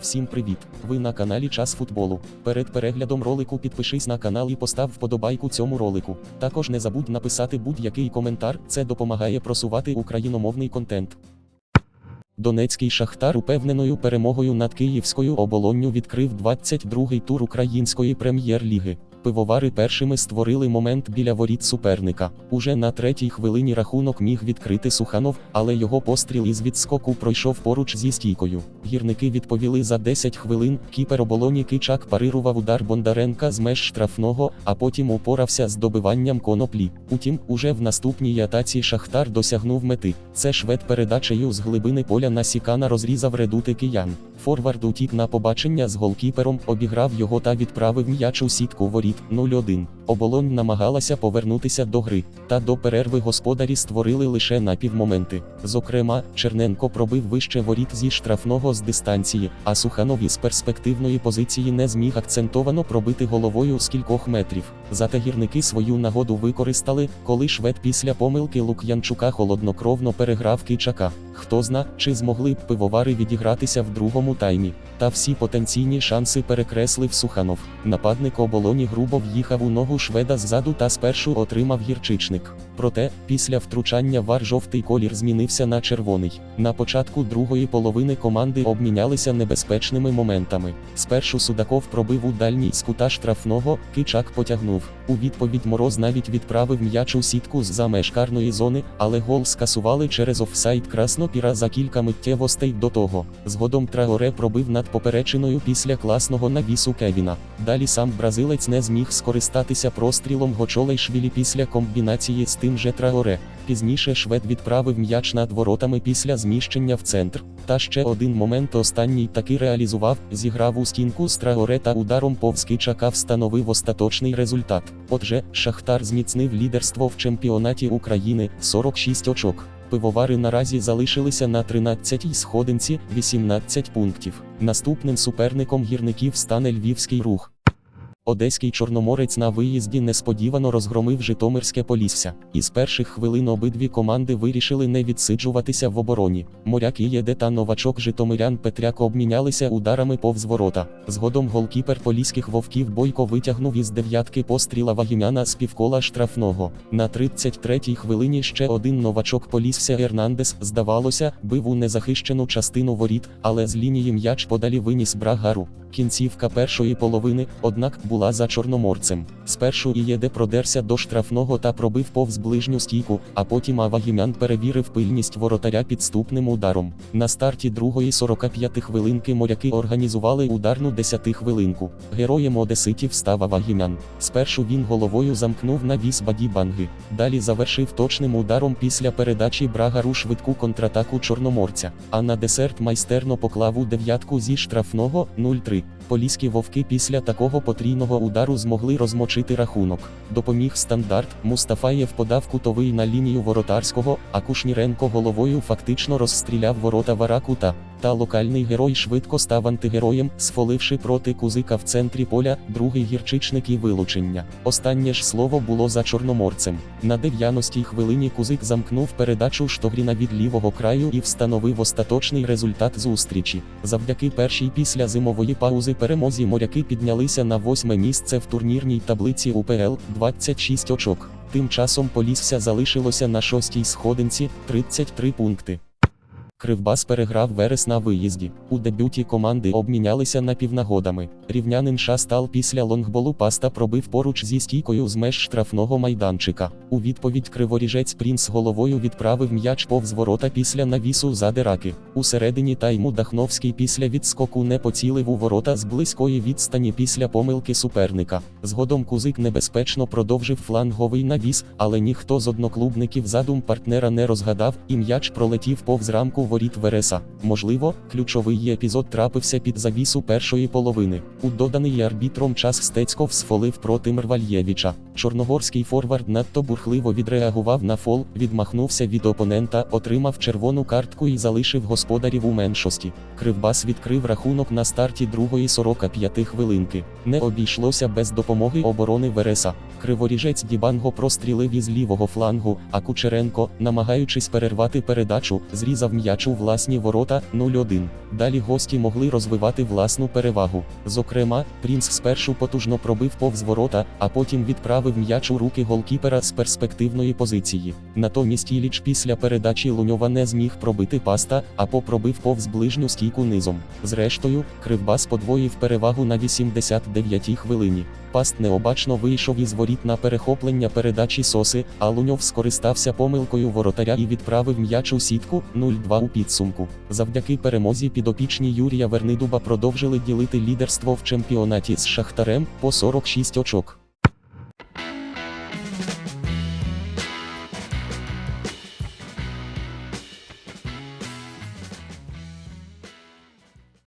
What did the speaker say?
Всім привіт! Ви на каналі Час футболу. Перед переглядом ролику підпишись на канал і постав вподобайку цьому ролику. Також не забудь написати будь-який коментар, це допомагає просувати україномовний контент. Донецький Шахтар упевненою перемогою над Київською оболонню відкрив 22-й тур української прем'єр-ліги. Пивовари першими створили момент біля воріт суперника. Уже на третій хвилині рахунок міг відкрити Суханов, але його постріл із відскоку пройшов поруч зі стійкою. Гірники відповіли за 10 хвилин. Кіпер оболоні Кичак парирував удар Бондаренка з меж штрафного, а потім упорався з добиванням коноплі. Утім, уже в наступній атаці Шахтар досягнув мети. Це швед передачею з глибини поля на Сікана розрізав редути киян. Форвард утік на побачення з голкіпером, обіграв його та відправив м'яч у сітку воріт 0-1. Оболонь намагалася повернутися до гри, та до перерви господарі створили лише напівмоменти. Зокрема, Черненко пробив вище воріт зі штрафного з дистанції, а Суханов із перспективної позиції не зміг акцентовано пробити головою з кількох метрів. Зате гірники свою нагоду використали, коли швед після помилки Лук'янчука холоднокровно переграв Кичака. Хто зна, чи змогли б пивовари відігратися в другому таймі. Та всі потенційні шанси перекреслив Суханов. Нападник оболоні грубо в'їхав у ногу шведа ззаду та спершу отримав гірчичник. Проте, після втручання вар жовтий колір змінився на червоний. На початку другої половини команди обмінялися небезпечними моментами. Спершу Судаков пробив у дальній з кута штрафного, Кичак потягнув. У відповідь Мороз навіть відправив м'яч у сітку з-за меж карної зони, але гол скасували через офсайд Краснопіра за кілька миттєвостей до того. Згодом Траоре пробив над поперечиною після класного навісу Кевіна. Далі сам бразилець не зміг скористатися прострілом Гочолейшвілі після комбінації з тим же Траоре. Пізніше швед відправив м'яч над воротами після зміщення в центр. Та ще один момент останній таки реалізував, зіграв у стінку з Траоре та ударом повз Кичака встановив остаточний результат. Отже, Шахтар зміцнив лідерство в чемпіонаті України 46 очок. Пивовари наразі залишилися на 13-й сходинці 18 пунктів. Наступним суперником гірників стане львівський рух. Одеський чорноморець на виїзді несподівано розгромив Житомирське Полісся. Із перших хвилин обидві команди вирішили не відсиджуватися в обороні. Моряк Ієде та новачок Житомирян Петряк обмінялися ударами повз ворота. Згодом голкіпер поліських вовків Бойко витягнув із дев'ятки постріла Вагімяна з півкола штрафного. На 33-й хвилині ще один новачок Полісся Ернандес, здавалося, бив у незахищену частину воріт, але з лінії м'яч подалі виніс Брагару. Кінцівка першої половини, однак, була за чорноморцем. Спершу Ієде продерся до штрафного та пробив повз ближню стійку, а потім Авагімян перевірив пильність воротаря підступним ударом. На старті другої 45 хвилинки моряки організували ударну 10 хвилинку. Героєм Одеситів став Авагімян. Спершу він головою замкнув навіс Баді Банги. Далі завершив точним ударом після передачі Брагару швидку контратаку чорноморця. А на десерт майстерно поклав у дев'ятку зі штрафного 0-3. Поліські вовки після такого потрійного удару змогли розмочити рахунок. Допоміг стандарт. Мустафаєв подав кутовий на лінію воротарського, а Кушніренко головою фактично розстріляв ворота Варакута. Та локальний герой швидко став антигероєм, сфоливши проти кузика в центрі поля, другий гірчичник і вилучення. Останнє ж слово було за чорноморцем. На 90-й хвилині кузик замкнув передачу Штогріна від лівого краю і встановив остаточний результат зустрічі. Завдяки першій після зимової паузи перемозі моряки піднялися на восьме місце в турнірній таблиці УПЛ 26 очок. Тим часом Полісся залишилося на шостій сходинці 33 пункти. Кривбас переграв Верес на виїзді. У дебюті команди обмінялися напівнагодами. Рівнянин Шастал після лонгболу паста пробив поруч зі стійкою з меж штрафного майданчика. У відповідь криворіжець Прінс головою відправив м'яч повз ворота після навісу задираки. У середині тайму Дахновський після відскоку не поцілив у ворота з близької відстані після помилки суперника. Згодом кузик небезпечно продовжив фланговий навіс, але ніхто з одноклубників задум партнера не розгадав, і м'яч пролетів повз рамку воріт Вереса. Можливо, ключовий епізод трапився під завісу першої половини. У доданий арбітром час Стецьков сфолив проти Мервальєвича. Чорногорський форвард надто бурхливо відреагував на фол, відмахнувся від опонента, отримав червону картку і залишив господарів у меншості. Кривбас відкрив рахунок на старті другої 45 хвилинки. Не обійшлося без допомоги оборони Вереса. Криворіжець Дібанго прострілив із лівого флангу, а Кучеренко, намагаючись перервати передачу, зрізав м'яч м'яч у власні ворота 0-1. Далі гості могли розвивати власну перевагу. Зокрема, Прінс спершу потужно пробив повз ворота, а потім відправив м'яч у руки голкіпера з перспективної позиції. Натомість Іліч після передачі Луньова не зміг пробити паста, а попробив повз ближню стійку низом. Зрештою, Кривбас подвоїв перевагу на 89-й хвилині. Паст необачно вийшов із воріт на перехоплення передачі соси, а Луньов скористався помилкою воротаря і відправив м'яч у сітку 0-2 підсумку. Завдяки перемозі підопічні Юрія Вернидуба продовжили ділити лідерство в чемпіонаті з Шахтарем по 46 очок.